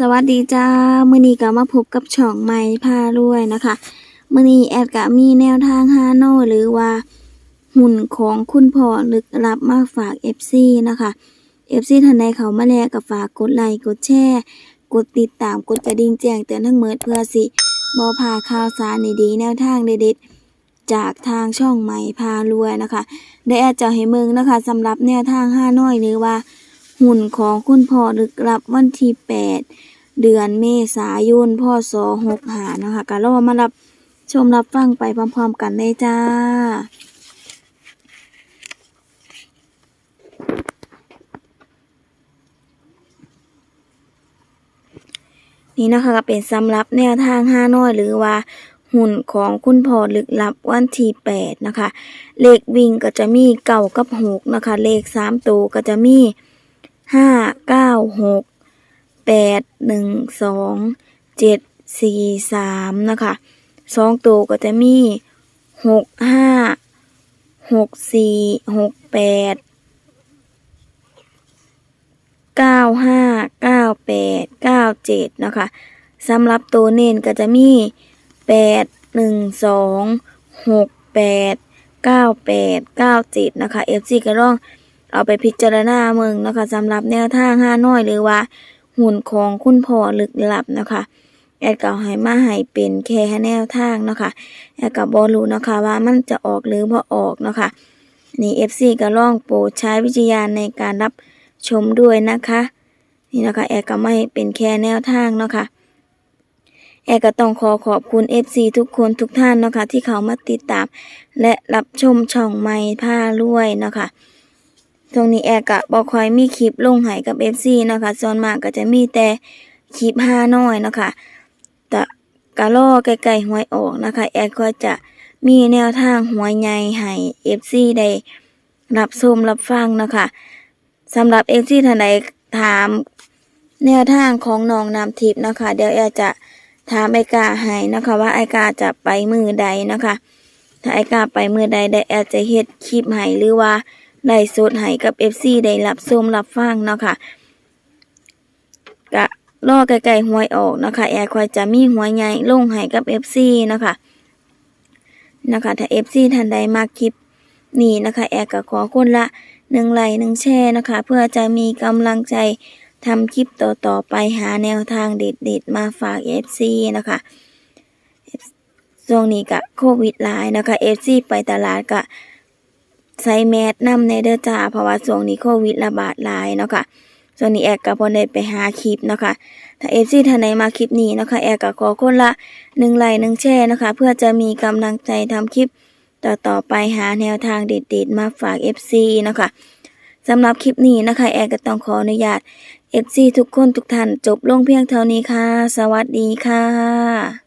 สวัสดีจ้ามือนี้ก็มาพบกับช่องใหม่พารวยนะคะมือนี้แอดก็มีแนวทางฮานอยหรือว่า หุ่นของคุณพ่อลึกลับมาฝาก FC นะคะ FC ท่านใดเขามาแล้วก็ฝากกดไลค์กดแชร์กดติดตามกดกระดิ่งแจ้งเตือนทั้งหมดเพื่อสิบ่พาข่าวสารดีๆแนวทางเด็ดๆจากทางช่องใหม่พารวยนะคะ ได้แอดจะให้เมืองนะคะสำหรับแนวทางฮานอยหรือว่า หุ่นของคุณพ่อลึกลับวันที่ 8 เดือนเมษายนพศ6หานะคะก็รอมารับชมรับฟังไปพร้อมๆกันเลยจ้านี่นะคะก็เป็นสำหรับแนวทางห้าน้อยหรือว่าหุ่นของคุณพ่อลึกลับวันที่แปดนะคะ เลขวิ่งก็จะมีเก่ากับหกนะคะ เลขสามตัวก็จะมี ห้าเก้าหกแปดหนึ่งสองเจ็ดสี่สามนะคะสองตัวก็จะมีหกห้าหกสี่หกแปดเก้าห้าเก้าแปดเก้าเจ็ดนะคะสำหรับตัวเน้นก็จะมีแปดหนึ่งสองหกแปดเก้าแปดเก้าเจ็ดนะคะเอฟซีก็ต้อง เอาไปพิจารณาเมืองนะคะสำหรับแนวทางห้าน้อยหรือว่า หุ่นของคุณพ่อลึกลับนะคะแอดก็ให้มาให้เป็นแค่แนวทางนะคะแอดก็บอรู้นะคะว่ามันจะออกหรือบ่ออกนะคะนี่ FC ก็ลองโปรดใช้วิจารณญาในการรับชมด้วยนะคะ นี่นะคะแอดก็ไม่เป็นแค่แนวทางเนาะคะแอดก็ต้องขอขอบคุณ FC ทุกคนทุกท่านเนาะคะที่เขามาติดตาม และรับชมช่องไม้ผ้ารวยเนาะคะ ตรงนี้แอร์กะบอคอยมีคลิปลงใหายกับ FC นะคะส่วนมากก็จะมีแต่คลิปห้าน้อยเนาะคะแต่กะล่อไกลๆหวยออกนะคะ แอร์ก็จะมีแนวทางหวยใหญ่ให้ FC ได้รับชมรับฟังเนาะคะสำหรับ FC ท่านใดถามแนวทางของน้องน้ำทิพย์นะคะ เดี๋ยวแอร์จะถามไอกาให้นะคะ ว่าไอกาจะไปมือใดนะคะ ถ้าไอกาไปมือใดได้แอร์จะเฮ็ดคลิปให้หรือว่า ไล่สดให้กับ FC ได้รับชมรับฟังเนาะค่ะกะรอไกลๆหวยออกเนาะคะแอร์คอยจะมีหวยใหญ่ลงให้กับ FC เนาะคะนะคะถ้า FC ท่านใดมาคลิปนี้นะคะ แอร์ก็ขอคนละหนึ่งไลค์หนึ่งแชร์นะคะ เพื่อจะมีกำลังใจทำคลิปต่อๆไปหาแนวทางเด็ดๆ มาฝาก FC นะคะช่วงนี้กะโควิดหลายนะคะ FC ไปตลาดกะ ใส่แมสนำในเด้อจ้าเพราะว่าช่วงนี้โควิดระบาดหลายเนาะค่ะช่วงนี้แอร์ก็บ่ได้ไปหาคลิปเนาะค่ะ ถ้า FC ท่านใดมาคลิปนี้เนาะค่ะแอร์ก็ขอคนละ1ไลค์1แชร์นะคะ เพื่อจะมีกำลังใจทำคลิปต่อๆไปหาแนวทางเด็ดๆ มาฝาก FC เนาะค่ะสำหรับคลิปนี้นะคะ แอร์ก็ต้องขออนุญาต FC ทุกคนทุกท่านจบลงเพียงเท่านี้ค่ะ สวัสดีค่ะ